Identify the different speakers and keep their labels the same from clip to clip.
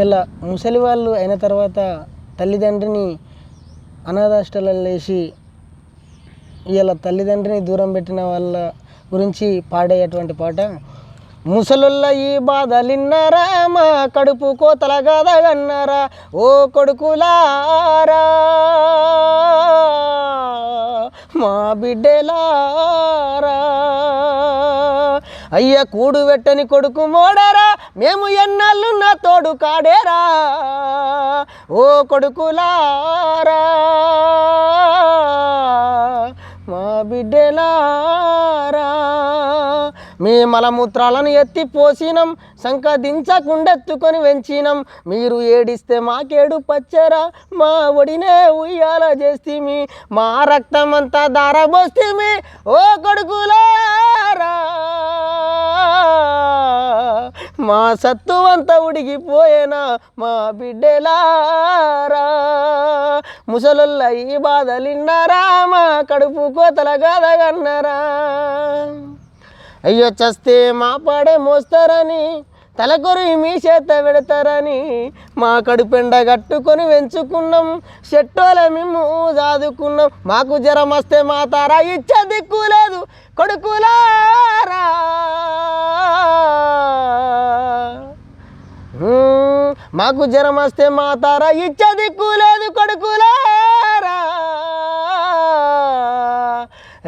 Speaker 1: ఇలా ముసలి వాళ్ళు అయిన తర్వాత తల్లిదండ్రిని అనాథాష్టలలో వేసి ఇలా తల్లిదండ్రిని దూరం పెట్టిన వాళ్ళ గురించి పాడేటువంటి పాట ముసలుల్ల ఈ బాధలిన్నారా మా కడుపు కోతల గదగన్నారా ఓ కొడుకులారా మా బిడ్డలారా. అయ్య కూడుబెట్టని కొడుకు మోడరా మేము ఎన్నాళ్ళు నా తోడు కాడేరా. ఓ కొడుకులారా మా బిడ్డలారా. మీ మలమూత్రాలను ఎత్తి పోసినం సంక పెంచినం మీరు ఏడిస్తే మాకేడు పచ్చరా మా ఒడినే ఉయ్యాల చేస్తీమి. మా రక్తం అంతా దారబోస్తీమి. ఓ కొడుకులారా. మా సత్తువంతా ఉడిగిపోయేనా మా బిడ్డలారా? ముసలుల్ల ఈ బాధలిన్నారా? మా కడుపు కోతల గాదగన్నారా అయ్యో చస్తే మా పాడే మోస్తారని తలకొరి మీ చేత పెడతారని మా కడుపెండ కట్టుకొని పెంచుకున్నాం చెట్టోల మేము చదువుకున్నాం మాకు జ్వరం వస్తే మా తారా ఇచ్చ దిక్కు లేదు మాకు జ్వరం వస్తే మా తార ఇచ్చది కూలేదు కొడుకులారా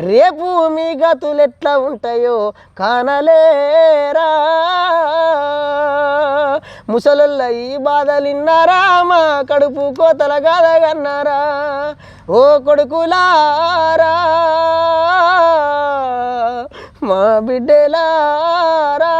Speaker 1: రేపు మీ గతులు ఎట్లా ఉంటాయో కానలేరా ముసలుల్ల ఈ బాధలిన్నారా? మా కడుపు కోతల కాదగన్నారా ఓ కొడుకులారా మా బిడ్డలారా.